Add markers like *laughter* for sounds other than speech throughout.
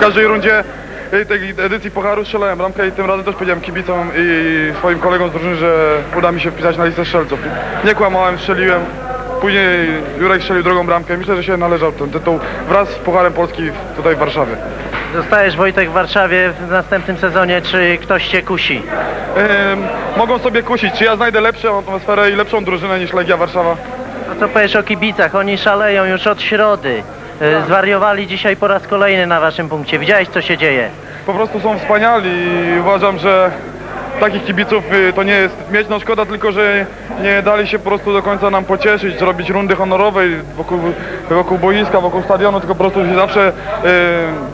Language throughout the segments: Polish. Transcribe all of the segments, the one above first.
każdej rundzie y, tej edycji Pucharu strzelałem bramkę i tym razem też powiedziałem kibicom i swoim kolegom z drużyny, że uda mi się wpisać na listę strzelców. Nie kłamałem, strzeliłem. Później Jurek strzelił drugą bramkę. Myślę, że się należał ten tytuł wraz z Pucharem Polski w- tutaj w Warszawie. Zostajesz Wojtek w Warszawie w następnym sezonie, czy ktoś cię kusi? Ym, mogą sobie kusić, czy ja znajdę lepszą atmosferę i lepszą drużynę niż Legia Warszawa. No co powiesz o kibicach? Oni szaleją już od środy. Y, Zwariowali dzisiaj po raz kolejny na waszym punkcie. Widziałeś co się dzieje? Po prostu są wspaniali i uważam, że takich kibiców y, to nie jest mieć. No szkoda tylko, że nie dali się po prostu do końca nam pocieszyć, zrobić rundy honorowej wokół, wokół boiska, wokół stadionu, tylko po prostu się zawsze y,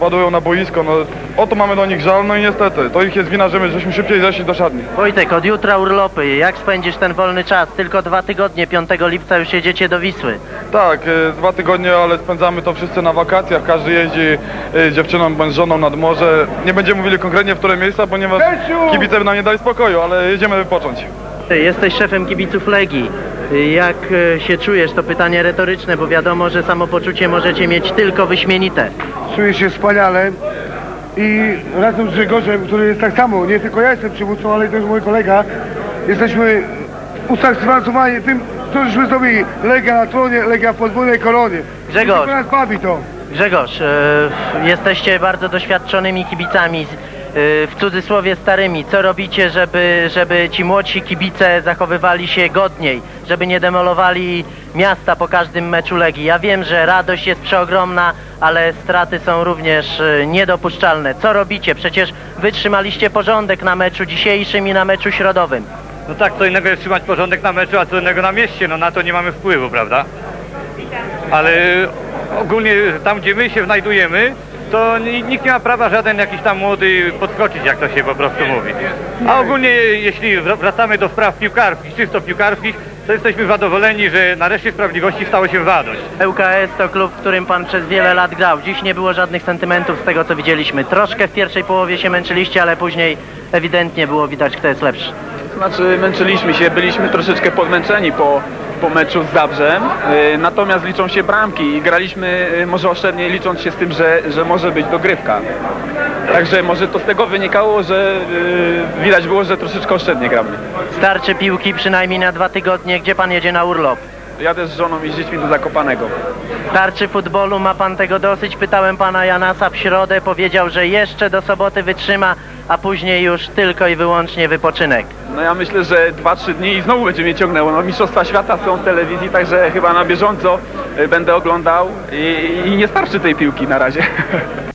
ładują na boisko. No, o to mamy do nich żal, no i niestety, to ich jest wina, że my żeśmy szybciej zeszli do szatni. Wojtek, od jutra urlopy. Jak spędzisz ten wolny czas? Tylko dwa tygodnie, 5 lipca już jedziecie do Wisły. Tak, y, dwa tygodnie, ale spędzamy to wszyscy na wakacjach. Każdy jeździ y, z dziewczyną bądź żoną nad morze. Nie będziemy mówili konkretnie w które miejsca, ponieważ kibice nam nie dali spokoju, ale jedziemy wypocząć. Ty jesteś szefem kibiców Legii. Jak y, się czujesz? To pytanie retoryczne, bo wiadomo, że samopoczucie możecie mieć tylko wyśmienite. Czuję się wspaniale i razem z Grzegorzem, który jest tak samo, nie tylko ja jestem przywódcą, ale też mój kolega, jesteśmy usatysfakcjonowani tym, co żeśmy zrobili. Legia na tronie, Legia w podwójnej koronie. Grzegorz. Nas bawi to. Grzegorz, y, jesteście bardzo doświadczonymi kibicami, w cudzysłowie starymi. Co robicie, żeby, żeby ci młodsi kibice zachowywali się godniej, żeby nie demolowali miasta po każdym meczu Legii? Ja wiem, że radość jest przeogromna, ale straty są również y, niedopuszczalne. Co robicie? Przecież wytrzymaliście porządek na meczu dzisiejszym i na meczu środowym. No tak, co innego jest trzymać porządek na meczu, a co innego na mieście, no na to nie mamy wpływu, prawda? Ale ogólnie tam, gdzie my się znajdujemy, to ni- nikt nie ma prawa żaden jakiś tam młody podskoczyć, jak to się po prostu mówi. A ogólnie jeśli wr- wracamy do spraw piłkarskich, czysto piłkarskich, to jesteśmy zadowoleni, że nareszcie sprawiedliwości stało się wadość. ŁKS to klub, w którym pan przez wiele lat grał. Dziś nie było żadnych sentymentów z tego, co widzieliśmy. Troszkę w pierwszej połowie się męczyliście, ale później ewidentnie było widać, kto jest lepszy. Znaczy męczyliśmy się, byliśmy troszeczkę podmęczeni po, po meczu z Zabrzem, y, natomiast liczą się bramki i graliśmy y, może oszczędnie licząc się z tym, że, że może być dogrywka. Także może to z tego wynikało, że y, widać było, że troszeczkę oszczędnie gramy. Starczy piłki przynajmniej na dwa tygodnie, gdzie pan jedzie na urlop. Jadę z żoną i z dziećmi do Zakopanego. Starczy futbolu, ma pan tego dosyć? Pytałem pana Janasa w środę, powiedział, że jeszcze do soboty wytrzyma, a później już tylko i wyłącznie wypoczynek. No ja myślę, że 2-3 dni i znowu będzie mnie ciągnęło. No, Mistrzostwa Świata są w telewizji, także chyba na bieżąco y, będę oglądał i, i nie starczy tej piłki na razie. *laughs*